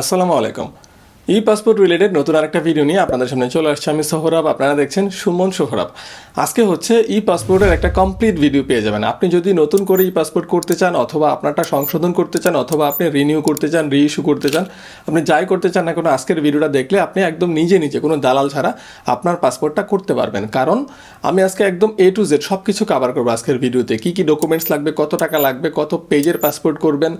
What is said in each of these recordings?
আসসালামু আলাইকুম। ই passport related নতুন আরেকটা ভিডিও নিয়ে আপনাদের সামনে চলে আসছে আমি সোহরাব, আপনারা দেখছেন সুমন সোহরাব। আজকে হচ্ছে ই পাসপোর্টের একটা কমপ্লিট ভিডিও পেয়ে যাবেন। আপনি যদি নতুন করে ই পাসপোর্ট করতে চান অথবা আপনারটা সংশোধন করতে চান অথবা আপনি রিনিউ করতে চান রি ইস্যু করতে চান, আপনি যাই করতে চান না কোনো, আজকের ভিডিওটা দেখলে আপনি একদম নিজে নিজে কোনো দালাল ছাড়া আপনার পাসপোর্টটা করতে পারবেন। কারণ আমি আজকে একদম এ টু জেড সব কিছু কাভার করব আজকের ভিডিওতে কী কী ডকুমেন্টস লাগবে, কত টাকা লাগবে, কত পেজের পাসপোর্ট করবেন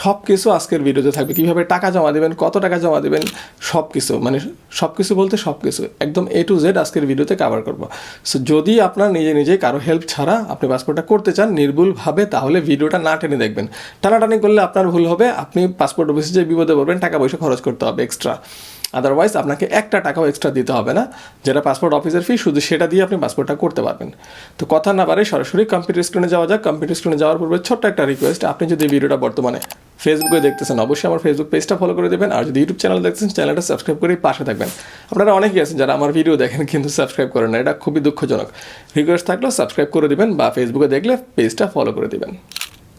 সব কিছু আজকের ভিডিওতে থাকবে। কীভাবে টাকা জমা দেবেন, কত টাকা জমা দেবেন সব কিছু মানে সব কিছু বলতে সব কিছু একদম এ টু জেড আজকের ভিডিওতে কাভার করব। সো যদি আপনার নিজে নিজে কারও হেল্প ছাড়া আপনি পাসপোর্টটা করতে চান নির্ভুলভাবে, তাহলে ভিডিওটা না টেনে দেখবেন। টানাটানি করলে আপনার ভুল হবে, আপনি পাসপোর্ট অফিসে যে বিপদে পড়বেন, টাকা পয়সা খরচ করতে হবে এক্সট্রা আদারওয়াইজ আপনাকে একটা টাকাও এক্সট্রা দিতে হবে না। যেটা পাসপোর্ট অফিসের ফি শুধু সেটা দিয়ে আপনি পাসপোর্টটা করতে পারবেন। তো কথা না পারে সরাসরি কম্পিউটার স্ক্রিনে যাওয়া যাক। কম্পিউটার স্ক্রিনে যাওয়ার পূর্বে ছোট্ট একটা রিকোয়েস্ট আপনি যদি ভিডিওটা বর্তমানে ফেসবুকে দেখতেছেন, অবশ্যই আমার ফেসবুক পেজটা ফলো করে দেবেন। আর যদি ইউটিউব চ্যানেল দেখতেছেন চ্যানেলটা সাবস্ক্রাইব করে পাশে থাকবেন। আপনারা অনেকেই আছেন যারা আমার ভিডিও দেখেন কিন্তু সাবস্ক্রাইব করেন না। এটা খুবই দুঃখজনক। রিকোয়েস্ট থাকলেও সাবস্ক্রাইব করে দেবেন বা ফেসবুকে দেখলে পেজটা ফলো করে দিবেন।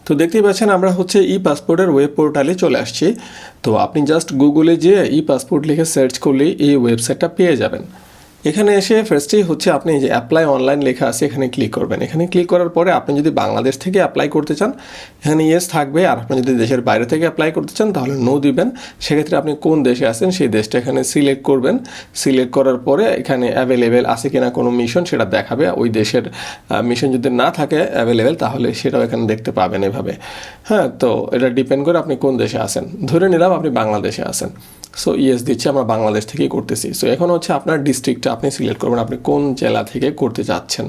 তো দেখতেই পাচ্ছেন, আমরা হচ্ছে ই পাসপোর্টের ওয়েব পোর্টালে চলে আসছি। তো আপনি জাস্ট গুগলে যেয়ে ই পাসপোর্ট লিখে সার্চ করলেই এই ওয়েবসাইটটা পেয়ে যাবেন। এখানে এসে ফার্স্টেই হচ্ছে আপনি যে অ্যাপ্লাই অনলাইন লেখা আছে, এখানে ক্লিক করবেন। এখানে ক্লিক করার পরে আপনি যদি বাংলাদেশ থেকে অ্যাপ্লাই করতে চান, এখানে ইয়েস থাকবে। আর আপনি যদি দেশের বাইরে থেকে অ্যাপ্লাই করতে চান, তাহলে নো দিবেন। সেক্ষেত্রে আপনি কোন দেশে আছেন, সেই দেশটা এখানে সিলেক্ট করবেন। সিলেক্ট করার পরে এখানে অ্যাভেলেবেল আছে কিনা কোনো মিশন সেটা দেখাবে। ওই দেশের মিশন যদি না থাকে অ্যাভেলেবেল তাহলে সেটাও এখানে দেখতে পাবেন এভাবে। হ্যাঁ তো এটা ডিপেন্ড করে আপনি কোন দেশে আছেন। ধরে নিলাম আপনি বাংলাদেশে আছেন। সো ইয়েস দিচ্ছি আমরা বাংলাদেশ থেকেই করতেছি। সো এখন হচ্ছে আপনার ডিস্ট্রিক্টটা আপনি সিলেক্ট করবেন আপনি কোন জেলা থেকে করতে যাচ্ছেন।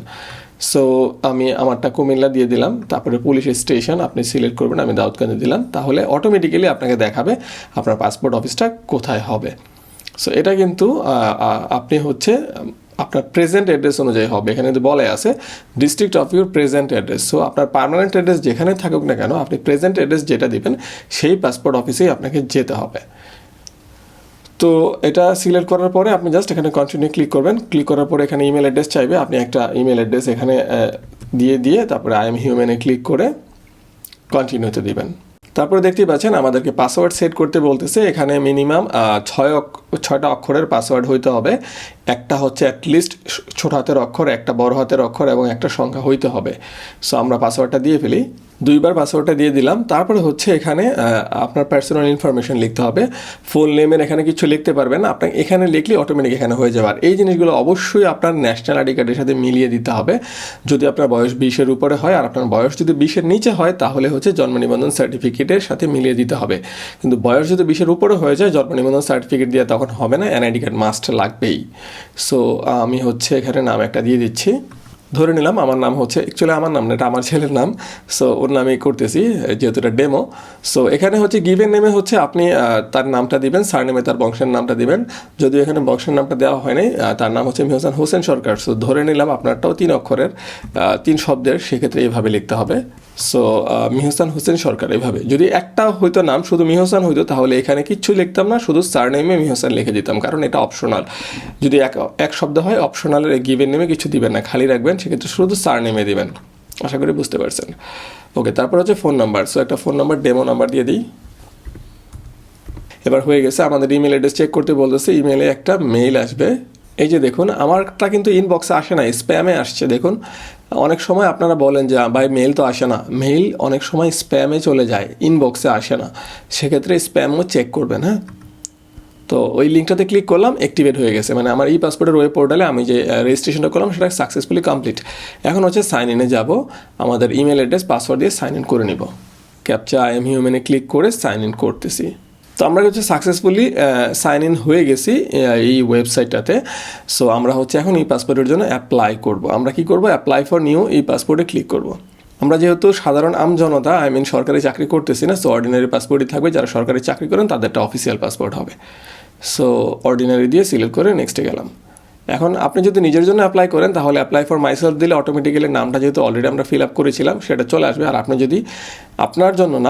সো আমি আমারটা কুমিল্লা দিয়ে দিলাম, তারপরে পুলিশ স্টেশন আপনি সিলেক্ট করবেন, আমি দাউদকান্দি দিলাম, তাহলে অটোমেটিক্যালি আপনাকে দেখাবে আপনার পাসপোর্ট অফিসটা কোথায় হবে। সো এটা কিন্তু আপনি হচ্ছে, আপনার প্রেজেন্ট অ্যাড্রেস অনুযায়ী হবে। এখানে কিন্তু বলে আছে district of your present address so আপনার পার্মানেন্ট অ্যাড্রেস যেখানে থাকুক না কেন, আপনি প্রেজেন্ট অ্যাড্রেস যেটা দিবেন, সেই পাসপোর্ট অফিসেই আপনাকে যেতে হবে। তো এটা সিলেক্ট করার পরে আপনি জাস্ট এখানে কন্টিনিউ ক্লিক করবেন। ক্লিক করার পরে এখানে ইমেল অ্যাড্রেস চাইবে। আপনি একটা ইমেল অ্যাড্রেস এখানে দিয়ে দিয়ে তারপরে আই এম হিউম্যানে ক্লিক করে কন্টিনিউতে দিবেন। তারপরে দেখতেই পাচ্ছেন আমাদেরকে পাসওয়ার্ড সেট করতে বলতেছে। এখানে মিনিমাম ছয় ছয়টা অক্ষরের পাসওয়ার্ড হইতে হবে। একটা হচ্ছে অ্যাটলিস্ট ছোট হাতের অক্ষর, একটা বড় হাতের অক্ষর এবং একটা সংখ্যা হইতে হবে। সো আমরা পাসওয়ার্ডটা দিয়ে ফেলি। দুইবার পাসওয়ার্ডটা দিয়ে দিলাম। তারপরে হচ্ছে এখানে আপনার পার্সোনাল ইনফরমেশন লিখতে হবে। ফুল নেমের এখানে কিছু লিখতে পারবেন। আপনার এখানে লিখলে অটোমেটিক এখানে হয়ে যাবে। আর এই জিনিসগুলো অবশ্যই আপনার ন্যাশনাল আইডি কার্ডের সাথে মিলিয়ে দিতে হবে। যদি আপনার বয়স বিশের উপরে হয় আর আপনার বয়স যদি বিশের নিচে হয়, তাহলে হচ্ছে জন্ম নিবন্ধন সার্টিফিকেটের সাথে মিলিয়ে দিতে হবে। কিন্তু বয়স যদি বিশের উপরে হয়ে যায়, জন্ম নিবন্ধন সার্টিফিকেট দিয়ে তখন হবে না। এনআইডি কার্ড মাস্ট লাগবেই। সো আমি হচ্ছে এখানে নাম একটা দিয়ে দিচ্ছি। ধরে নিলাম আমার নাম হচ্ছে অ্যাকচুয়ালি আমার নাম না, এটা আমার ছেলের নাম সো ওর নামেই করতেছি, যেহেতু এটা ডেমো সো এখানে হচ্ছে গিভেন নেমে হচ্ছে আপনি তার নামটা দিবেন সার নেমে তার বংশের নামটা দিবেন, যদিও এখানে বংশের নামটা দেওয়া হয়নি তার নাম হচ্ছে মিহসান হোসেন সরকার সো ধরে নিলাম আপনারটাও তিন অক্ষরের তিন শব্দের, সেক্ষেত্রে এইভাবে লিখতে হবে সো মিহসান হোসেন সরকার এভাবে, যদি একটা হইতো নাম শুধু মিহসান হইতো, তাহলে এখানে কিচ্ছু লিখতাম না, শুধু সার নেমে মিহসান লিখে দিতাম, কারণ এটা অপশনাল যদি এক এক শব্দ হয় অপশনালের গিভেন নেমে কিছু দিবেন না, খালি রাখবেন সেক্ষেত্রে শুধু সার নেমে দেবেন। আশা করি বুঝতে পারছেন। ওকে তারপর হচ্ছে ফোন নাম্বার সো একটা ফোন নাম্বার ডেমো নাম্বার দিয়ে দিই। এবার হয়ে গেছে, আমাদের ইমেল অ্যাড্রেস চেক করতে বলতেছে ইমেলে একটা মেইল আসবে। এই যে দেখুন, আমারটা কিন্তু ইনবক্সে আসে না স্প্যামে আসছে। দেখুন, অনেক সময় আপনারা বলেন যে ভাই মেইল তো আসে না। মেইল অনেক সময় স্প্যামে চলে যায় ইনবক্সে আসে না। সেক্ষেত্রে স্প্যামও চেক করবেন হ্যাঁ? তো ওই লিঙ্কটাতে ক্লিক করলাম অ্যাক্টিভেট হয়ে গেছে। মানে আমার ই পাসপোর্টের ওয়েব পোর্টালে আমি যে রেজিস্ট্রেশনটা করলাম, সেটা সাকসেসফুলি কমপ্লিট এখন হচ্ছে সাইন ইনে যাব। আমাদের ইমেল অ্যাড্রেস পাসওয়ার্ড দিয়ে সাইন ইন করে নিব। ক্যাপচা আই এম হিউম্যানে ক্লিক করে সাইন ইন করতেছি। তো আমরা হচ্ছে সাকসেসফুলি সাইন ইন হয়ে গেছি এই ওয়েবসাইটটাতে সো আমরা হচ্ছে এখন এই পাসপোর্টের জন্য অ্যাপ্লাই করব। আমরা কি করব? অ্যাপ্লাই ফর নিউ এই পাসপোর্টে ক্লিক করব। আমরা যেহেতু সাধারণ আম জনতা আই মিন সরকারি চাকরি করতেছি না সো অর্ডিনারি পাসপোর্টই থাকবে। যারা সরকারি চাকরি করেন, তাদেরটা অফিসিয়াল পাসপোর্ট হবে। সো অর্ডিনারি দিয়ে সিলেক্ট করে নেক্সটে গেলাম। এখন আপনি যদি নিজের জন্য অ্যাপ্লাই করেন, তাহলে অ্যাপ্লাই ফর মাইসেলফ দিলে অটোমেটিক্যালি নামটা যেহেতু অলরেডি আমরা ফিল আপ করেছিলাম, সেটা চলে আসবে। আর আপনি যদি আপনার জন্য না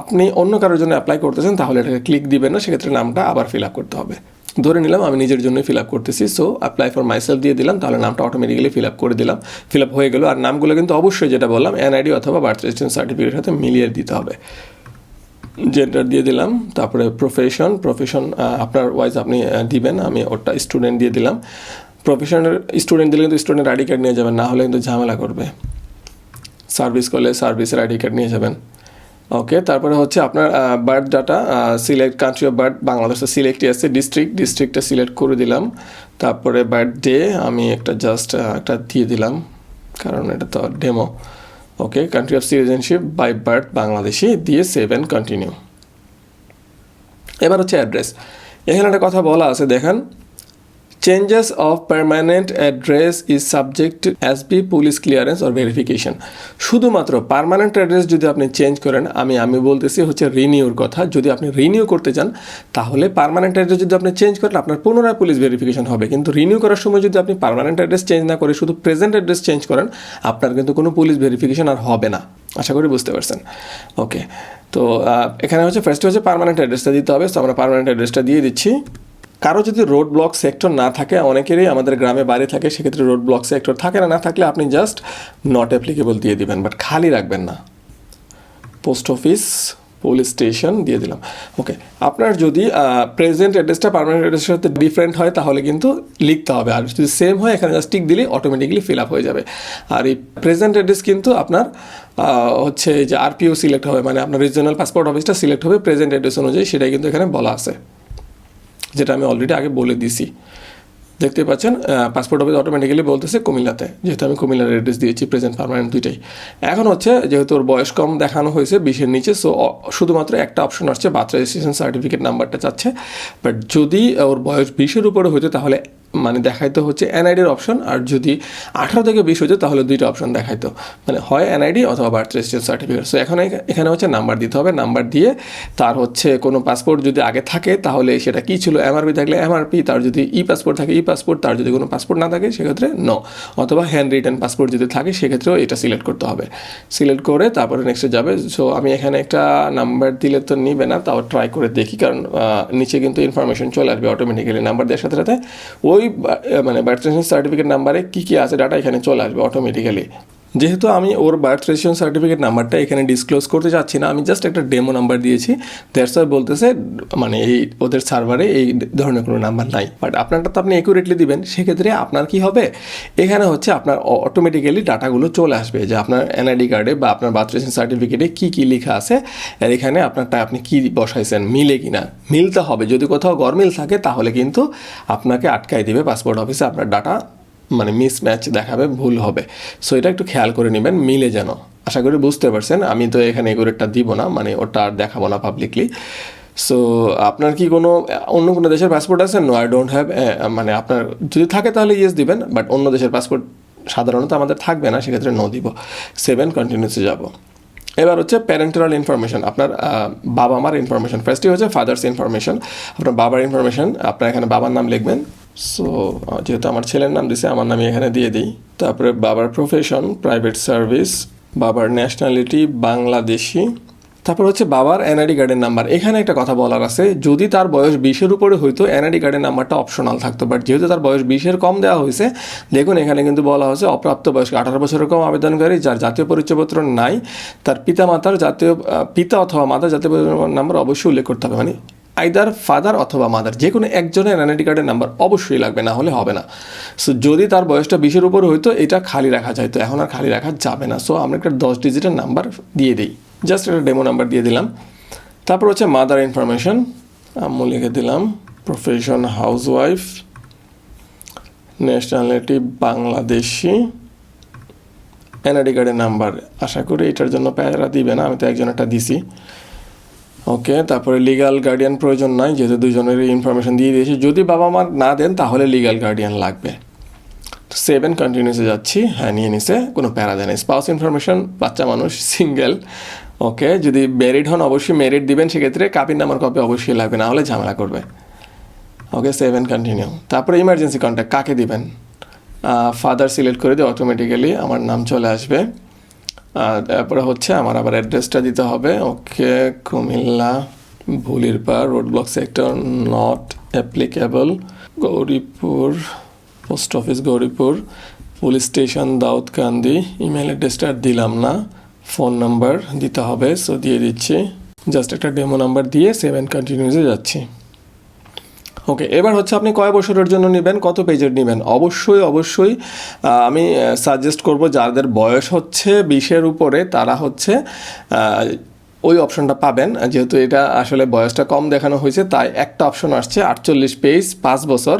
আপনি অন্য কারোর জন্য অ্যাপ্লাই করতেছেন, তাহলে এটাকে ক্লিক দিবেন না, সেক্ষেত্রে নামটা আবার ফিল আপ করতে হবে। ধরে নিলাম, আমি নিজের জন্যই ফিল আপ করতেছি। সো অ্যাপ্লাই ফর মাইসেলফ দিয়ে দিলাম, তাহলে নামটা অটোমেটিক্যালি ফিল আপ করে দিলাম। ফিল আপ হয়ে গেলো। আর নামগুলো কিন্তু অবশ্যই যেটা বললাম এনআইডি অথবা বার্থ রেজিস্ট্রেশন সার্টিফিকেটের সাথে মিলিয়ে দিতে হবে। জেন্ডার দিয়ে দিলাম, তারপরে প্রফেশন প্রফেশন আপনার ওয়াইজ আপনি দিবেন, আমি ওটা স্টুডেন্ট দিয়ে দিলাম। প্রফেশনের স্টুডেন্ট দিলে কিন্তু স্টুডেন্ট আইডি কার্ড নিয়ে যাবেন, না হলে কিন্তু ঝামেলা করবে। সার্ভিস করলে সার্ভিসের আইডি কার্ড নিয়ে যাবেন। ওকে তারপরে হচ্ছে আপনার birth data select country of birth বাংলাদেশের সিলেক্টই আছে ডিস্ট্রিক্ট ডিস্ট্রিক্টটা সিলেক্ট করে দিলাম। তারপরে বার্থ ডে আমি একটা জাস্ট একটা দিয়ে দিলাম, কারণ এটা তো demo okay country of citizenship by birth Bangladeshi দিয়ে সেভ অ্যান্ড কন্টিনিউ এবার হচ্ছে অ্যাড্রেস এখানে একটা কথা বলা আছে, দেখেন। Changes of permanent address is subject as be police clearance or verification শুধুমাত্র পারমানেন্ট অ্যাড্রেস যদি আপনি চেঞ্জ করেন, আমি আমি বলতেছি হচ্ছে রিনিউর কথা। যদি আপনি রিনিউ করতে চান, তাহলে পারমানেন্ট অ্যাড্রেস যদি আপনি চেঞ্জ করেন, আপনার পুনরায় পুলিশ ভেরিফিকেশন হবে। কিন্তু রিনিউ করার সময় যদি আপনি পারমানেন্ট অ্যাড্রেস চেঞ্জ না করে, শুধু প্রেজেন্ট অ্যাড্রেস চেঞ্জ করেন, আপনার কিন্তু কোনো পুলিশ ভেরিফিকেশন আর হবে না। আশা করি বুঝতে পারছেন। ওকে তো এখানে হচ্ছে ফার্স্ট হচ্ছে পারমানেন্ট অ্যাড্রেসটা দিতে হবে। তো আমরা পারমানেন্ট অ্যাড্রেসটা দিয়ে দিচ্ছি। কারও যদি রোড ব্লক সেক্টর না থাকে, অনেকেরই আমাদের গ্রামে বাড়ি থাকে, সেক্ষেত্রে রোড ব্লক সেক্টর থাকে না না থাকলে আপনি জাস্ট নট অ্যাপ্লিকেবল দিয়ে দিবেন বাট খালি রাখবেন না। পোস্ট অফিস পুলিশ স্টেশন দিয়ে দিলাম। ওকে আপনার যদি প্রেজেন্ট অ্যাড্রেসটা পারমানেন্ট অ্যাড্রেসের সাথে ডিফারেন্ট হয়, তাহলে কিন্তু লিখতে হবে, আর যদি সেম হয়, এখানে জাস্ট টিক দিলে অটোমেটিকলি ফিল আপ হয়ে যাবে। আর এই প্রেজেন্ট অ্যাড্রেস কিন্তু আপনার হচ্ছে যে আরপিও সিলেক্ট হবে মানে আপনার রিজনাল পাসপোর্ট অফিসটা সিলেক্ট হবে প্রেজেন্ট অ্যাড্রেস অনুযায়ী, সেটাই কিন্তু এখানে বলা আছে। যেটা আমি অলরেডি আগে বলে দিছি দেখতে পাচ্ছেন পাসপোর্ট অফিস অটোমেটিক্যালি বলতেছে কুমিল্লাতে, যেহেতু আমি কুমিল্লার অ্যাড্রেস দিয়েছি প্রেজেন্ট পারমানেন্ট দুইটাই। এখন হচ্ছে, যেহেতু ওর বয়স কম দেখানো হয়েছে, বিশের নিচে সো শুধুমাত্র একটা অপশন আসছে বার্থ রেজিস্ট্রেশন সার্টিফিকেট নাম্বারটা চাচ্ছে। বাট যদি ওর বয়স বিশের উপরে হইতে, তাহলে মানে দেখাইতো হচ্ছে এনআইডির অপশন আর যদি আঠারো থেকে বিশ হতো তাহলে দুইটা অপশন দেখাইতো। মানে হয় এনআইডি অথবা বার্থ রেজিস্ট্রেশন সার্টিফিকেট সো এখানে এখানে হচ্ছে নাম্বার দিতে হবে। নাম্বার দিয়ে তার হচ্ছে কোনো পাসপোর্ট যদি আগে থাকে, তাহলে সেটা কী ছিল? এমআরপি থাকলে এমআরপি তার যদি ই পাসপোর্ট থাকে, ই পাসপোর্ট তার যদি কোনো পাসপোর্ট না থাকে, সেক্ষেত্রে ন অথবা হ্যান্ড রিটার্ন পাসপোর্ট যদি থাকে, সেক্ষেত্রেও এটা সিলেক্ট করতে হবে। সিলেক্ট করে তারপরে নেক্সটে যাবে। সো আমি এখানে একটা নাম্বার দিলে তো নিবে না, তাও ট্রাই করে দেখি। কারণ নিচে কিন্তু ইনফরমেশন চলে আসবে অটোমেটিক্যালি নাম্বার দেওয়ার সাথে সাথে ওই বা- মানে বার্থ সার্টিফিকেট নাম্বারে কী কী আছে ডাটা এখানে চলে আসবে অটোমেটিক্যালি যেহেতু আমি ওর বার্থ রেজিস্ট্রেশন সার্টিফিকেট নাম্বারটা এখানে ডিসক্লোজ করতে চাচ্ছি না, আমি জাস্ট একটা ডেমো নাম্বার দিয়েছি। দ্যাটস ওয়াই বলতেছে মানে এই ওদের সার্ভারে এই ধরনের কোনো নাম্বার নাই। বাট আপনারটা তো আপনি একুরেটলি দিবেন, সেক্ষেত্রে আপনার কি হবে? এখানে হচ্ছে আপনার অটোমেটিক্যালি ডাটাগুলো চলে আসবে, যে আপনার এনআইডি কার্ডে বা আপনার বার্থ রেজিস্ট্রেশন সার্টিফিকেটে কী কী লেখা আছে, আর এখানে আপনারটা আপনি কী বসাইছেন, মিলে কি না মিলতে হবে। যদি কোথাও গরমিল থাকে, তাহলে কিন্তু আপনাকে আটকাই দেবে পাসপোর্ট অফিসে আপনার ডাটা মানে মিসম্যাচ দেখাবে, ভুল হবে। সো এটা একটু খেয়াল করে নেবেন, মিলে যেন। আশা করি বুঝতে পারছেন, আমি তো এখানে এগুলোটা দিব না মানে ওটা আর দেখাবো না পাবলিকলি সো আপনার কি কোনো, অন্য কোনো দেশের পাসপোর্ট আছে? নো আই ডোন্ট হ্যাভ মানে আপনার, যদি থাকে তাহলে ইয়েস দিবেন বাট অন্য দেশের পাসপোর্ট সাধারণত আমাদের থাকবে না, সেক্ষেত্রে নো দিব। সেভেন কন্টিনিউসে যাব। এবার হচ্ছে প্যারেন্টাল ইনফরমেশন আপনার বাবা মার ইনফরমেশন ফার্স্টই হচ্ছে ফাদার্স ইনফরমেশন আপনার বাবার ইনফরমেশন আপনার এখানে বাবার নাম লিখবেন। সো যেহেতু আমার ছেলের নাম দিছে, আমার নামই এখানে দিয়ে দিই। তারপরে বাবার প্রফেশন প্রাইভেট সার্ভিস বাবার ন্যাশনালিটি বাংলাদেশি তারপর হচ্ছে বাবার এনআইডি কার্ডের নাম্বার এখানে একটা কথা বলার আছে, যদি তার বয়স বিশের উপরে হইতো এনআইডি কার্ডের নাম্বারটা অপশনাল থাকতো। বাট যেহেতু তার বয়স বিশের কম দেওয়া হয়েছে, দেখুন এখানে কিন্তু বলা হয়েছে অপ্রাপ্ত বয়স্ক আঠারো বছরের কম আবেদনকারী, যার জাতীয় পরিচয়পত্র নাই, তার পিতা মাতার জাতীয় পিতা অথবা মাতার জাতীয় নাম্বার অবশ্যই উল্লেখ করতে হবে। মানে আইদার ফাদার অথবা মাদার যে কোনো একজনের এনআইডি কার্ডের নাম্বার অবশ্যই লাগবে, না হলে হবে না। সো যদি তার বয়সটা বিশের উপর হইতো, এটা খালি রাখা যায়। তো এখন আর খালি রাখা যাবে না। সো আমরা একটা দশ ডিজিটের নাম্বার দিয়ে দিই। জাস্ট একটা ডেমো নাম্বার দিয়ে দিলাম। তারপর হচ্ছে মাদার ইনফরমেশন আম্মু লিখে দিলাম profession housewife nationality Bangladeshi. NID কার্ডের নাম্বার আশা করি এটার জন্য প্যারা দিবে না। আমি তো একজন একটা দিছি। ওকে, তারপরে লিগাল গার্ডিয়ান প্রয়োজন নাই, যেহেতু দুজনের ইনফরমেশন দিয়ে দিয়েছি। যদি বাবা মা না দেন, তাহলে লিগাল গার্ডিয়ান লাগবে। তো সেভেন কন্টিনিউসে যাচ্ছি হ্যাঁ নিয়ে নিছে, কোনো প্যারা দেয় না। স্পাউস ইনফরমেশন বাচ্চা মানুষ সিঙ্গেল ওকে, যদি ম্যারিড হন, অবশ্যই ম্যারিড দিবেন, সেক্ষেত্রে কাপির নাম্বার কপি অবশ্যই লাগবে, না হলে ঝামেলা করবে। ওকে সেভেন কন্টিনিউ তারপরে ইমার্জেন্সি কন্ট্যাক্ট কাকে দিবেন? ফাদার সিলেক্ট করে দিয়ে অটোমেটিক্যালি আমার নাম চলে আসবে। তারপরে হচ্ছে আমার আবার অ্যাড্রেসটা দিতে হবে। ওকে, কুমিল্লা ভুলির পার road block sector not applicable Gouripur post office Gouripur police station Daudkandi email অ্যাড্রেসটা দিলাম না। ফোন নাম্বার দিতে হবে সো দিয়ে দিচ্ছি। জাস্ট একটা ডেমো নাম্বার দিয়ে সেভেন কন্টিনিউসে যাচ্ছি। ওকে এবার হচ্ছে আপনি কয় বছরের জন্য নেবেন, কত পেজের নেবেন? অবশ্যই অবশ্যই আমি সাজেস্ট করব যাদের বয়স হচ্ছে বিশের উপরে, তারা হচ্ছে ওই অপশনটা পাবেন। যেহেতু এটা আসলে বয়সটা কম দেখানো হয়েছে, তাই একটা অপশন আসছে, আটচল্লিশ পেজ পাঁচ বছর।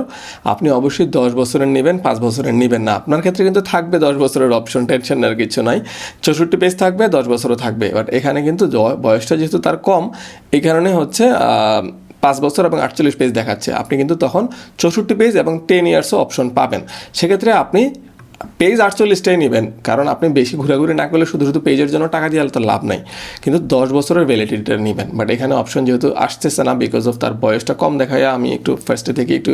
আপনি অবশ্যই দশ বছরের নেবেন, পাঁচ বছরের নেবেন না। আপনার ক্ষেত্রে কিন্তু থাকবে দশ বছরের অপশন টেনশন আর কিছু নাই। চৌষট্টি পেজ থাকবে, দশ বছরও থাকবে। বাট এখানে কিন্তু বয়সটা যেহেতু তার কম, এই কারণে হচ্ছে পাঁচ বছর এবং আটচল্লিশ পেজ দেখাচ্ছে। আপনি কিন্তু তখন চৌষট্টি পেজ এবং টেন ইয়ার্সও অপশন পাবেন। সেক্ষেত্রে আপনি পেজ আটচল্লিশটাই নেবেন, কারণ আপনি বেশি ঘোরাঘুরি না করলে শুধু শুধু পেজের জন্য টাকা দিয়ে তো লাভ নাই। কিন্তু দশ বছরের ভ্যালিডিটিটা নেবেন। বাট এখানে অপশন যেহেতু আসতেছে না বিকজ অফ তার বয়সটা কম দেখায়, আমি একটু ফার্স্টে থেকে একটু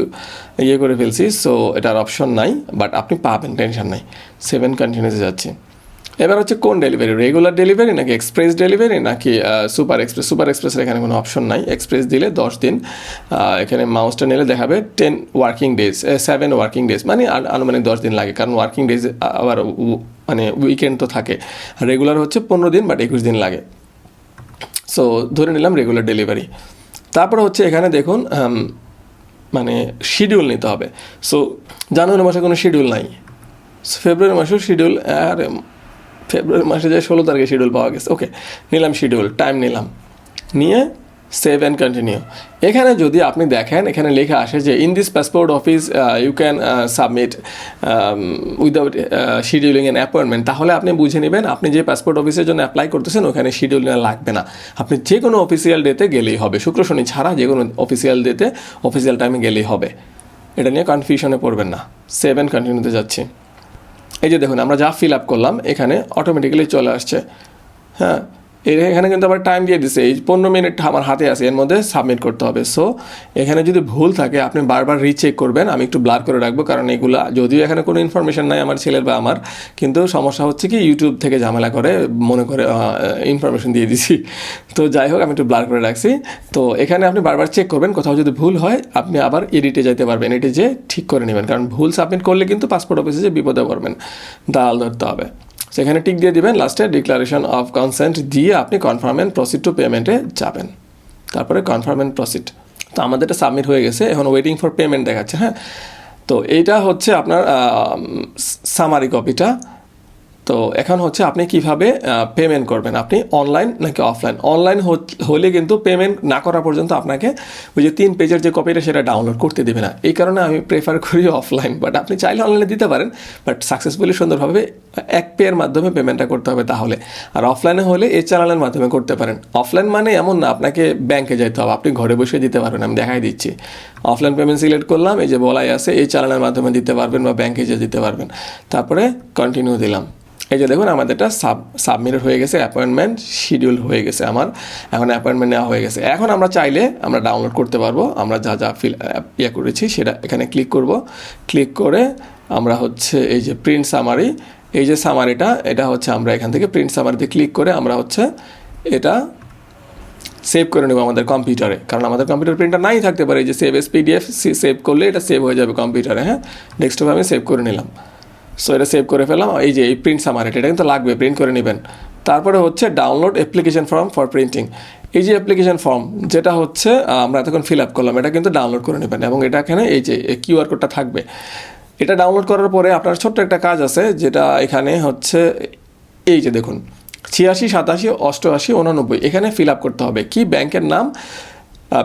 ইয়ে করে ফেলছি সো এটার অপশন নাই বাট আপনি পাবেন টেনশন নাই। সেভেন কন্টিনিউসে যাচ্ছে। এবার হচ্ছে কোন ডেলিভারি রেগুলার ডেলিভারি নাকি এক্সপ্রেস ডেলিভারি নাকি সুপার এক্সপ্রেস সুপার এক্সপ্রেসের এখানে কোনো অপশন নাই। এক্সপ্রেস দিলে দশ দিন এখানে মাউসটা নিলে দেখাবে ten working days seven working days মানে আনুমানিক দশ দিন লাগে, কারণ ওয়ার্কিং ডেজ আবার মানে উইকেন্ড তো থাকে। রেগুলার হচ্ছে পনেরো দিন বাট একুশ দিন লাগে। সো ধরে নিলাম রেগুলার ডেলিভারি তারপরে হচ্ছে এখানে দেখুন মানে শিডিউল নিতে হবে। সো জানুয়ারি মাসে কোনো শিডিউল নাই। ফেব্রুয়ারি মাসেও শিডিউল আর ফেব্রুয়ারি মাসে যে ষোলো তারিখে শিডিউল পাওয়া গেছে। ওকে নিলাম শিডিউল টাইম নিলাম। নিয়ে সেভ অ্যান্ড কন্টিনিউ এখানে যদি আপনি দেখেন, এখানে লেখা আসে যে in this passport office you can submit without scheduling an appointment তাহলে আপনি বুঝে নেবেন, আপনি যে পাসপোর্ট অফিসের জন্য অ্যাপ্লাই করতেছেন, ওখানে শিডিউল লাগবে না। আপনি যে কোনো অফিসিয়াল ডেতে গেলেই হবে। শুক্র, শনি ছাড়া যে কোনো অফিসিয়াল ডেতে অফিসিয়াল টাইমে গেলেই হবে। এটা নিয়ে কনফিউশনে পড়বেন না। সেভ অ্যান্ড কন্টিনিউতে যাচ্ছি। এই যে দেখুন আমরা যা ফিল আপ করলাম এখানে অটোমেটিক্যালি চলে আসছে। হ্যাঁ এখানে কিন্তু আবার টাইম দিয়ে দিছে। এই পনেরো মিনিট আমার হাতে আছে, এর মধ্যে সাবমিট করতে হবে। সো এখানে যদি ভুল থাকে, আপনি বারবার রিচেক করবেন। আমি একটু ব্লার করে রাখব, কারণ এগুলা যদিও এখানে কোনো ইনফরমেশন নাই আমার ছেলের বা আমার, কিন্তু সমস্যা হচ্ছে কি ইউটিউব থেকে ঝামেলা করে, মনে করে ইনফরমেশন দিয়ে দিছি। তো যাই হোক, আমি একটু ব্লার করে রাখছি। তো এখানে আপনি বারবার চেক করবেন, কোথাও যদি ভুল হয়, আপনি আবার এডিটে যেতে পারবেন। এটি যে ঠিক করে নেবেন, কারণ ভুল সাবমিট করলে কিন্তু পাসপোর্ট অফিসে যে বিপদে পড়বেন দালাল ধরতে হবে। সেখানে টিক দিয়ে দিবেন লাস্টে ডিক্লারেশন অফ কনসেন্ট দিয়ে আপনি কনফার্ম অ্যান্ড প্রসিড টু পেমেন্টে যাবেন। তারপরে কনফার্ম অ্যান্ড প্রসিড তো আমাদের এটা সাবমিট হয়ে গেছে, এখন ওয়েটিং ফর পেমেন্ট দেখাচ্ছে হ্যাঁ? তো এইটা হচ্ছে আপনার সামারি কপিটা তো এখন হচ্ছে আপনি কীভাবে পেমেন্ট করবেন? আপনি অনলাইন নাকি অফলাইন অনলাইন হলে কিন্তু পেমেন্ট না করা পর্যন্ত আপনাকে ওই যে তিন পেজের যে কপিটা সেটা ডাউনলোড করতে দেবে না। এই কারণে আমি প্রেফার করি অফলাইন বাট আপনি চাইলে অনলাইনে দিতে পারেন বাট সাকসেসফুলি সুন্দরভাবে এক পেয়ের মাধ্যমে পেমেন্টটা করতে হবে তাহলে। আর অফলাইনে হলে এই চ্যানেলের মাধ্যমে করতে পারেন। অফলাইন মানে এমন না, আপনাকে ব্যাংকে যাইতে হবে। আপনি ঘরে বসে দিতে পারবেন, আমি দেখাই দিচ্ছি। অফলাইন পেমেন্ট সিলেক্ট করলাম, এই যে বলাই আছে, এই চ্যানেলের মাধ্যমে দিতে পারবেন বা ব্যাংকে যেয়ে দিতে পারবেন। তারপরে কন্টিনিউ দিলাম। এই যে দেখুন আমাদের আমাদেরটা সাব সাবমিটেড হয়ে গেছে অ্যাপয়েন্টমেন্ট শিডিউল হয়ে গেছে আমার। এখন অ্যাপয়েন্টমেন্ট নেওয়া হয়ে গেছে। এখন আমরা চাইলে আমরা ডাউনলোড করতে পারব। আমরা যা যা ফিল ইয়ে করেছি, সেটা এখানে ক্লিক করব। ক্লিক করে আমরা হচ্ছে এই যে প্রিন্ট সামারি এই যে সামারিটা এটা হচ্ছে আমরা এখান থেকে প্রিন্ট সামারিতে ক্লিক করে আমরা হচ্ছে এটা সেভ করে নেব আমাদের কম্পিউটারে কারণ আমাদের কম্পিউটার প্রিন্টার নাই থাকতে পারে। যে সেভ এস পিডিএফ সেভ করলে এটা সেভ হয়ে যাবে কম্পিউটারে হ্যাঁ? ডেস্কটপে আমি সেভ করে নিলাম। সো এটা সেভ করে ফেললাম। এই যে, এই প্রিন্ট সামারেট এটা কিন্তু লাগবে প্রিন্ট করে নেবেন। তারপরে হচ্ছে download application form for printing এই যে অ্যাপ্লিকেশন ফর্ম যেটা হচ্ছে আমরা এতক্ষণ ফিল আপ করলাম, এটা কিন্তু ডাউনলোড করে নেবেন এবং এটা এখানে এই যে কিউআর কোডটা থাকবে। এটা ডাউনলোড করার পরে আপনার ছোট্ট একটা কাজ আছে, যেটা এখানে হচ্ছে, এই যে দেখুন, ছিয়াশি, সাতাশি, অষ্টআশি, উনানব্বই, এখানে ফিল আপ করতে হবে। কি ব্যাংকের নাম?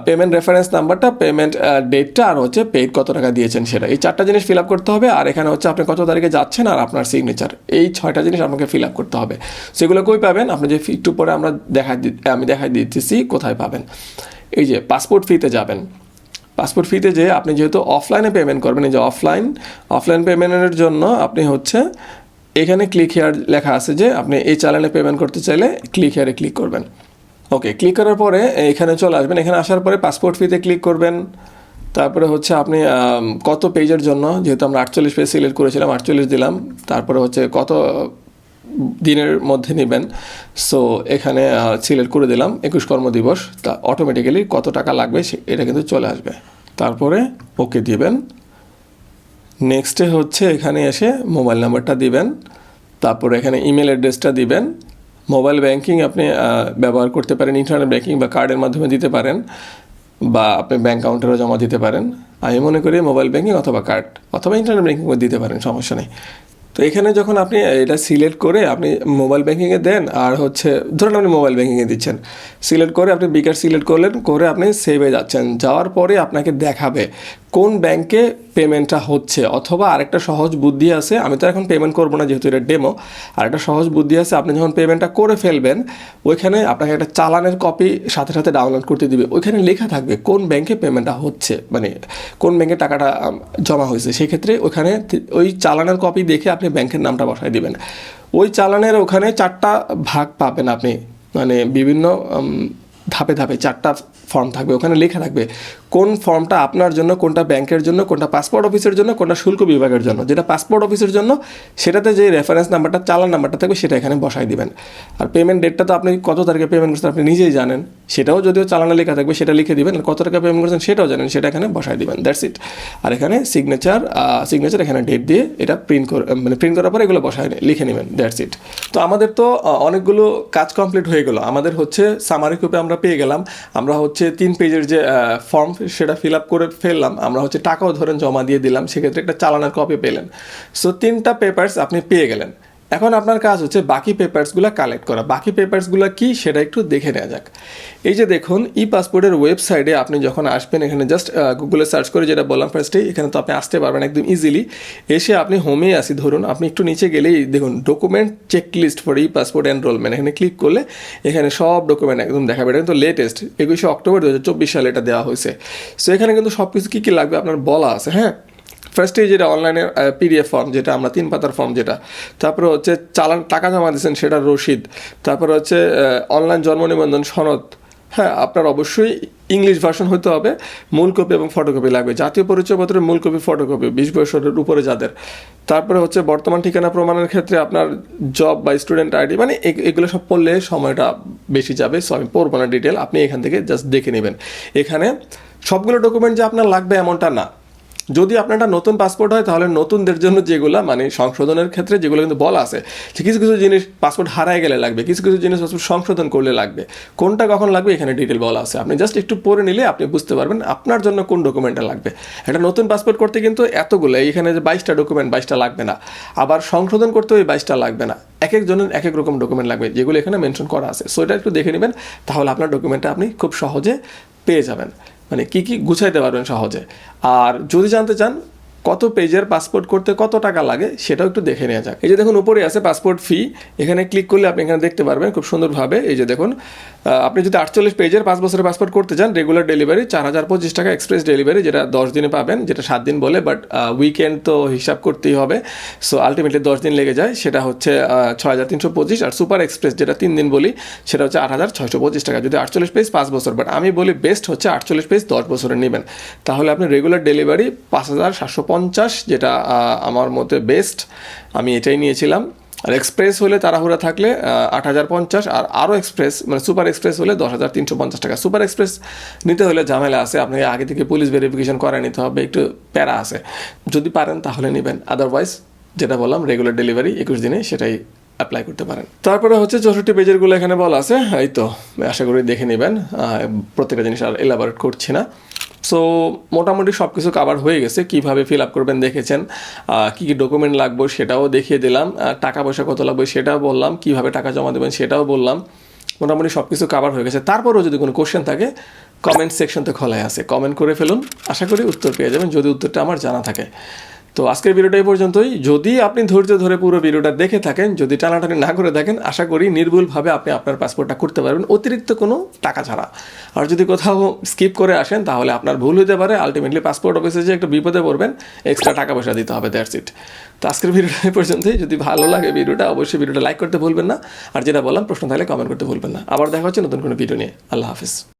পেমেন্ট রেফারেন্স নাম্বারটা পেমেন্ট ডেটটা আর হচ্ছে পেড কত টাকা দিয়েছেন সেটা। এই চারটা জিনিস ফিল আপ করতে হবে, আর এখানে হচ্ছে আপনি কত তারিখে যাচ্ছেন আর আপনার সিগনেচার এই ছয়টা জিনিস আপনাকে ফিল আপ করতে হবে। সেগুলো কই পাবেন? আপনি যে একটু পরে আমরা দেখা আমি দেখাই দিতেছি কোথায় পাবেন। এই যে পাসপোর্ট ফিতে যাবেন। পাসপোর্ট ফিতে যে আপনি যেহেতু অফলাইনে পেমেন্ট করবেন, এই যে অফলাইন অফলাইন পেমেন্টের জন্য আপনি হচ্ছে এখানে ক্লিক হেয়ার লেখা আছে যে আপনি এই চ্যানেলে পেমেন্ট করতে চাইলে ক্লিক হেয়ারে ক্লিক করবেন। ওকে ক্লিক করার পরে এখানে চলে আসবেন। এখানে আসার পরে পাসপোর্ট ফিতে ক্লিক করবেন। তারপরে হচ্ছে আপনি কত পেজের জন্য, যেহেতু আমরা আটচল্লিশ পেজ সিলেক্ট করেছিলাম, আটচল্লিশ দিলাম। তারপরে হচ্ছে কত দিনের মধ্যে নেবেন। সো এখানে সিলেক্ট করে দিলাম, একুশ কর্মদিবস তা অটোমেটিক্যালি কত টাকা লাগবে এটা কিন্তু চলে আসবে। তারপরে ওকে দিবেন। নেক্সটে হচ্ছে এখানে এসে মোবাইল নাম্বারটা দিবেন। তারপরে এখানে ইমেল অ্যাড্রেসটা দিবেন। মোবাইল ব্যাংকিং আপনি ব্যবহার করতে পারেন, ইন্টারনেট ব্যাংকিং বা কার্ডের মাধ্যমে দিতে পারেন, বা আপনি ব্যাঙ্ক কাউন্টারও জমা দিতে পারেন। আমি মনে করি মোবাইল ব্যাংকিং অথবা কার্ড অথবা ইন্টারনেট ব্যাংকিং দিতে পারেন, সমস্যা নেই। তো এখানে যখন আপনি এটা সিলেক্ট করে আপনি মোবাইল ব্যাংকিংয়ে দেন, আর হচ্ছে, ধরুন আপনি মোবাইল ব্যাংকিংয়ে দিচ্ছেন, সিলেক্ট করে আপনি বিকাশ সিলেক্ট করলেন, করে আপনি সেভে যাচ্ছেন, যাওয়ার পরে আপনাকে দেখাবে কোন ব্যাংকে পেমেন্টটা হচ্ছে? অথবা আরেকটা সহজ বুদ্ধি আছে, আমি তো এখন পেমেন্ট করব না যেহেতু এটা ডেমো আরেকটা সহজ বুদ্ধি আছে, আপনি যখন পেমেন্টটা করে ফেলবেন, ওইখানে আপনাকে একটা চালানের কপি সাথে সাথে ডাউনলোড করতে দিবে। ওইখানে লেখা থাকবে কোন ব্যাংকে পেমেন্টটা হচ্ছে মানে কোন ব্যাংকে টাকাটা জমা হয়েছে। সেক্ষেত্রে ওখানে ওই চালানের কপি দেখে আপনি ব্যাংকের নামটা বসায় দিবেন। ওই চালানের ওখানে চারটা ভাগ পাবেন আপনি। মানে বিভিন্ন ধাপে ধাপে চারটা ফর্ম থাকবে। ওখানে লেখা থাকবে কোন ফর্মটা আপনার জন্য, কোনটা ব্যাংকের জন্য, কোনটা পাসপোর্ট অফিসের জন্য, কোনটা শুল্ক বিভাগের জন্য। যেটা পাসপোর্ট অফিসের জন্য, সেটাতে যে রেফারেন্স নাম্বারটা চালান নাম্বারটা থাকবে, সেটা এখানে বসাই দিবেন। আর পেমেন্ট ডেটটা তো আপনি কত তারিখে পেমেন্ট করছেন আপনি নিজেই জানেন। সেটাও যদিও চালানে লেখা থাকবে, সেটা লিখে দিবেন। কত টাকা পেমেন্ট করছেন সেটাও জানেন, সেটা এখানে বসাই দিবেন। দ্যাটস ইট আর এখানে সিগনেচার সিগনেচার এখানে ডেট দিয়ে এটা প্রিন্ট করে মানে প্রিন্ট করার পরে এগুলো বসায় লিখে নেবেন। দ্যাটস ইট তো আমাদের তো অনেকগুলো কাজ কমপ্লিট হয়ে গেলো। আমাদের হচ্ছে সামারি কপি আমরা পেয়ে গেলাম। আমরা হচ্ছে তিন পেজের যে ফর্ম সেটা ফিল আপ করে ফেললাম। আমরা হচ্ছে টাকাও ধরেন জমা দিয়ে দিলাম, সেক্ষেত্রে একটা চালানের কপি পেলেন। সো তিনটা পেপারস আপনি পেয়ে গেলেন। এখন আপনার কাজ হচ্ছে বাকি পেপারসগুলো কালেক্ট করা। বাকি পেপারসগুলো কি সেটা একটু দেখে নেওয়া যাক। এই যে দেখুন ই পাসপোর্টের ওয়েবসাইটে আপনি যখন আসবেন, এখানে জাস্ট গুগলে সার্চ করে যেটা বললাম ফার্স্টে এখানে তো আপনি আসতে পারবেন একদম ইজিলি এসে আপনি হোমে আসি ধরুন আপনি একটু নিচে গেলেই দেখুন document check list for e passport enrolment এখানে ক্লিক করলে এখানে সব ডকুমেন্ট একদম দেখাবে। এটা কিন্তু লেটেস্ট একুশে অক্টোবর দু হাজার চব্বিশ সালে এটা দেওয়া হয়েছে। সো এখানে কিন্তু সব কিছু কী কী লাগবে আপনার বলা আছে হ্যাঁ? ফার্স্টে যেটা অনলাইনে পিডিএফ ফর্ম যেটা, আমরা তিন পাতার ফর্ম যেটা। তারপরে হচ্ছে চালান, টাকা জমা দিয়েছেন সেটার রসিদ তারপরে হচ্ছে অনলাইন জন্ম নিবন্ধন সনদ। হ্যাঁ আপনার অবশ্যই ইংলিশ ভার্সন হতে হবে, মূল কপি এবং ফটোকপি লাগবে। জাতীয় পরিচয়পত্রের মূল কপি ফটোকপি বিশ বছরের উপরে যাদের। তারপরে হচ্ছে বর্তমান ঠিকানা প্রমাণের ক্ষেত্রে আপনার জব বা স্টুডেন্ট আইডি মানে এগুলো সব পড়লে সময়টা বেশি যাবে। সো আমি পড়ব না ডিটেল আপনি এখান থেকে জাস্ট দেখে নেবেন। এখানে সবগুলো ডকুমেন্ট যে আপনার লাগবে এমনটা না। যদি আপনার একটা নতুন পাসপোর্ট হয়, তাহলে নতুনদের জন্য যেগুলো মানে সংশোধনের ক্ষেত্রে যেগুলো কিন্তু বলা আছে কিছু কিছু জিনিস পাসপোর্ট হারায় গেলে লাগবে, কিছু কিছু জিনিস পাসপোর্ট সংশোধন করলে লাগবে। কোনটা কখন লাগবে, এখানে ডিটেল বলা আছে। আপনি জাস্ট একটু পড়ে নিলে আপনি বুঝতে পারবেন আপনার জন্য কোন ডকুমেন্টটা লাগবে। একটা নতুন পাসপোর্ট করতে কিন্তু এতগুলো এখানে যে বাইশটা ডকুমেন্ট বাইশটা লাগবে না। আবার সংশোধন করতে ওই বাইশটা লাগবে না। এক একজনের এক এক রকম ডকুমেন্ট লাগবে, যেগুলো এখানে মেনশন করা আছে। সো এটা একটু দেখে নেবেন, তাহলে আপনার ডকুমেন্টটা আপনি খুব সহজে পেয়ে যাবেন। মানে কি কি গুছাইতে পারবেন সহজে? আর যদি জানতে চান কত পেজের পাসপোর্ট করতে কত টাকা লাগে সেটাও একটু দেখে নেওয়া যাক। এই যে দেখুন, উপরে আছে পাসপোর্ট ফি। এখানে ক্লিক করলে আপনি এখানে দেখতে পারবেন খুব সুন্দরভাবে। এই যে দেখুন আপনি যদি আটচল্লিশ পেজের পাঁচ বছরের পাসপোর্ট করতে চান রেগুলার ডেলিভারি চার হাজার পঁচিশ টাকা এক্সপ্রেস ডেলিভারি যেটা দশ দিনে পাবেন, যেটা সাত দিন বলে বাট উইকেন্ড তো হিসাব করতেই হবে। সো আলটিমেটলি দশ দিন লেগে যায়। সেটা হচ্ছে ছয় হাজার তিনশো পঁচিশ আর সুপার এক্সপ্রেস যেটা তিন দিন বলি, সেটা হচ্ছে আট হাজার ছয়শো পঁচিশ টাকা। যদি আটচল্লিশ পেজ পাঁচ বছর বাট আমি বলি বেস্ট হচ্ছে আটচল্লিশ পেজ দশ বছরের নেবেন। তাহলে আপনি রেগুলার ডেলিভারি পাঁচ হাজার সাতশো পঞ্চাশ, যেটা আমার মতে বেস্ট আমি এটাই নিয়েছিলাম। আর এক্সপ্রেস হলে তাড়াহুড়া থাকলে আট হাজার পঞ্চাশ, আর আরও এক্সপ্রেস মানে সুপার এক্সপ্রেস হলে দশ হাজার তিনশো পঞ্চাশ টাকা। সুপার এক্সপ্রেস নিতে হলে ঝামেলা আছে, আপনাকে আগে থেকে পুলিশ ভেরিফিকেশন করে নিতে হবে, একটু প্যারা আছে। যদি পারেন তাহলে নেবেন। আদারওয়াইজ যেটা বললাম রেগুলার ডেলিভারি একুশ দিনে সেটাই অ্যাপ্লাই করতে পারেন। তারপরে হচ্ছে চৌষট্টি পেজেরগুলো এখানে বলা আছে, এই তো, আশা করি দেখে নেবেন। প্রত্যেকটা জিনিস আর এলাবোরেট করছি না। সো মোটামুটি সব কিছু কাভার হয়ে গেছে। কীভাবে ফিল আপ করবেন দেখেছেন। কী কী ডকুমেন্ট লাগবে সেটাও দেখিয়ে দিলাম। টাকা পয়সা কত লাগবে সেটাও বললাম। কীভাবে টাকা জমা দেবেন সেটাও বললাম। মোটামুটি সব কিছু কাভার হয়ে গেছে। তারপরেও যদি কোনো কোশ্চেন থাকে কমেন্ট সেকশন তো খোলাই আছে। কমেন্ট করে ফেলুন। আশা করি উত্তর পেয়ে যাবেন। যদি উত্তরটা আমার জানা থাকে। তো আজকের ভিডিওটা এই পর্যন্তই। যদি আপনি ধৈর্য ধরে পুরো ভিডিওটা দেখে থাকেন, যদি টানাটানি না করে থাকেন, আশা করি নির্ভুলভাবে আপনি আপনার পাসপোর্টটা করতে পারবেন অতিরিক্ত কোনো টাকা ছাড়া। আর যদি কোথাও স্কিপ করে আসেন, তাহলে আপনার ভুল হতে পারে। আলটিমেটলি পাসপোর্ট অফিসে যে একটু বিপদে পড়বেন এক্সট্রা টাকা পয়সা দিতে হবে দ্যাটস ইট তো আজকের ভিডিওটা এই পর্যন্তই। যদি ভালো লাগে ভিডিওটা, অবশ্যই ভিডিওটা লাইক করতে ভুলবেন না। আর যেটা বললাম, প্রশ্ন থাকলে কমেন্ট করতে ভুলবেন না। আবার দেখা হচ্ছে নতুন কোনো ভিডিও নিয়ে। আল্লাহ হাফিজ।